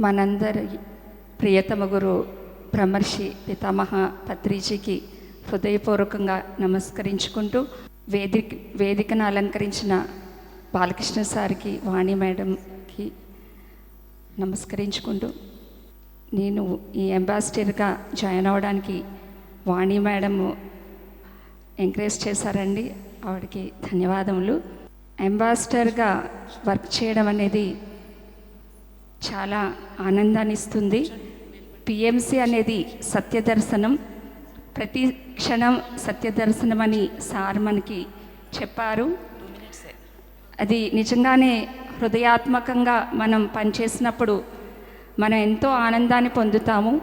మనందరి ప్రియతమ గురు బ్రహ్మర్షి పితామహ పత్రిజీకి హృదయపూర్వకంగా నమస్కరించుకుంటూ వేదిక వేదికను అలంకరించిన బాలకృష్ణ సార్కి వాణి మేడంకి నమస్కరించుకుంటూ నేను ఈ అంబాసిడర్గా జాయిన్ అవ్వడానికి వాణి మేడము ఎంకరేజ్ చేశారండి. ఆవిడకి ధన్యవాదములు. అంబాసిడర్గా వర్క్ చేయడం అనేది చాలా ఆనందాన్ని ఇస్తుంది పిఎంసి అనేది సత్యదర్శనం. ప్రతి క్షణం సత్యదర్శనం అని సార్ మనకి చెప్పారు. అది నిజంగానే హృదయాత్మకంగా మనం పనిచేసినప్పుడు మనం ఎంతో ఆనందాన్ని పొందుతాము.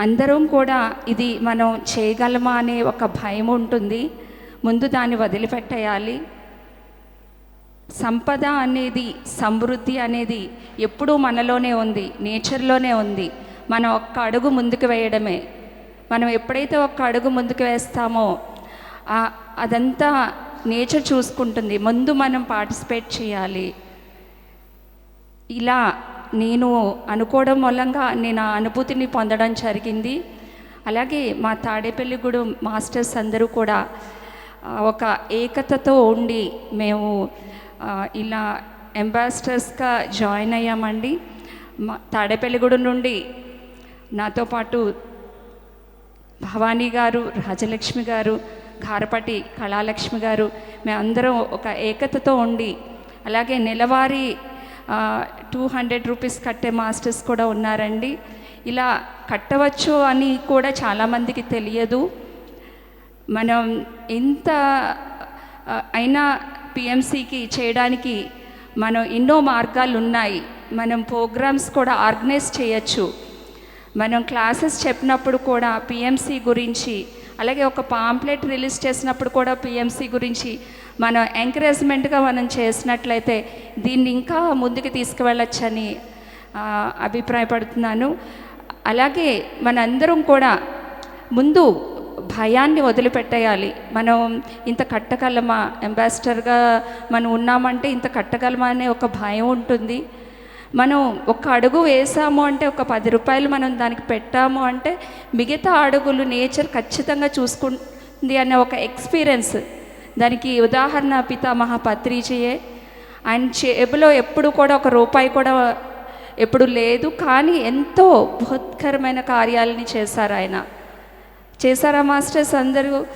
అందరం కూడా ఇది మనం చేయగలమా అనే ఒక భయం ఉంటుంది. ముందు దాన్ని వదిలిపెట్టేయాలి. సంపద అనేది సమృద్ధి అనేది ఎప్పుడూ మనలోనే ఉంది నేచర్లోనే ఉంది. మనం ఒక్క అడుగు ముందుకు వేయడమే. మనం ఎప్పుడైతే ఒక్క అడుగు ముందుకు వేస్తామో అదంతా నేచర్ చూసుకుంటుంది. ముందు మనం పార్టిసిపేట్ చేయాలి. ఇలా నేను అనుకోవడం మూలంగా నేను ఆ అనుభూతిని పొందడం జరిగింది. అలాగే మా తాడేపల్లిగూడెం మాస్టర్స్ అందరూ కూడా ఒక ఏకతతో ఉండి మేము ఇలా అంబాసిడర్స్గా జాయిన్ అయ్యామండి. మా తాడేపల్లిగూడెం నుండి నాతో పాటు భవానీ గారు రాజలక్ష్మి గారు గారపటి కళాలక్ష్మి గారు మేమందరం ఒక ఏకతతో ఉండి అలాగే నెలవారీ టూ హండ్రెడ్ రూపీస్ కట్టే మాస్టర్స్ కూడా ఉన్నారండి. ఇలా కట్టవచ్చు అని కూడా చాలామందికి తెలియదు. మనం ఎంత అయినా పిఎంసికి చేయడానికి మనం ఎన్నో మార్గాలు ఉన్నాయి మనం ప్రోగ్రామ్స్ కూడా ఆర్గనైజ్ చేయొచ్చు. మనం క్లాసెస్ చెప్పినప్పుడు కూడా పిఎంసి గురించి అలాగే ఒక పాంప్లెట్ రిలీజ్ చేసినప్పుడు కూడా పిఎంసి గురించి మనం ఎంకరేజ్మెంట్గా మనం చేసినట్లయితే దీన్ని ఇంకా ముందుకు తీసుకువెళ్ళొచ్చని అభిప్రాయపడుతున్నాను. అలాగే మనందరం కూడా ముందు భయాన్ని వదిలిపెట్టేయాలి. మనం ఇంత కట్టగలమా? అంబాసిడర్గా మనం ఉన్నామంటే ఇంత కట్టగలమా అనే ఒక భయం ఉంటుంది. మనం ఒక అడుగు వేసాము అంటే ఒక పది రూపాయలు మనం దానికి పెట్టాము అంటే మిగతా అడుగులు నేచర్ ఖచ్చితంగా చూసుకుంది అనే ఒక ఎక్స్పీరియన్స్. దానికి ఉదాహరణ పితామహ పత్రిజయే. ఆయన చేబులో ఎప్పుడు కూడా ఒక రూపాయి కూడా ఎప్పుడు లేదు. కానీ ఎంతో బృహత్కరమైన కార్యాలని చేశారు ఆయన. చేశారా మాస్టర్స్? అందరూ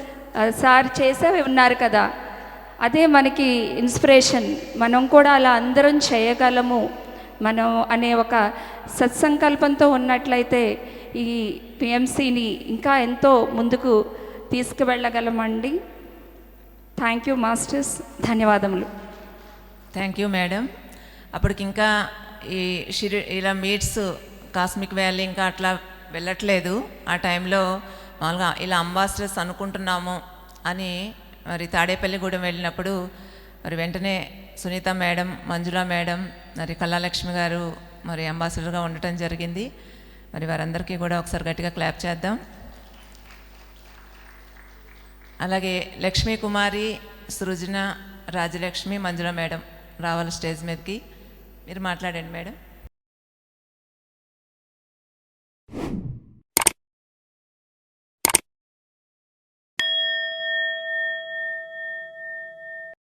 సార్ చేసే ఉన్నారు కదా. అదే మనకి ఇన్స్పిరేషన్. మనం కూడా అలా అందరం చేయగలము. మనం అనే ఒక సత్సంకల్పంతో ఉన్నట్లయితే ఈ పిఎంసిని ఇంకా ఎంతో ముందుకు తీసుకువెళ్ళగలమండి. Thank you masters. ధన్యవాదములు. Thank you madam. అప్పటికి ఇంకా ఈ షిరి ఇలా మీట్స్ కాస్మిక్ వ్యాలీ ఇంకా అట్లా వెళ్ళట్లేదు. ఆ టైంలో మామూలుగా ఇలా అంబాసిడర్స్ అనుకుంటున్నాము అని మరి తాడేపల్లిగూడెం వెళ్ళినప్పుడు మరి వెంటనే సునీత మేడం మంజుల మేడం మరి కళాలక్ష్మి గారు మరి అంబాసిడర్గా ఉండటం జరిగింది. మరి వారందరికీ కూడా ఒకసారి గట్టిగా క్లాప్ చేద్దాం. అలాగే లక్ష్మీ కుమారి సృజన రాజలక్ష్మి మంజుల మేడం రావాలి స్టేజ్ మీదకి. మీరు మాట్లాడండి మేడం.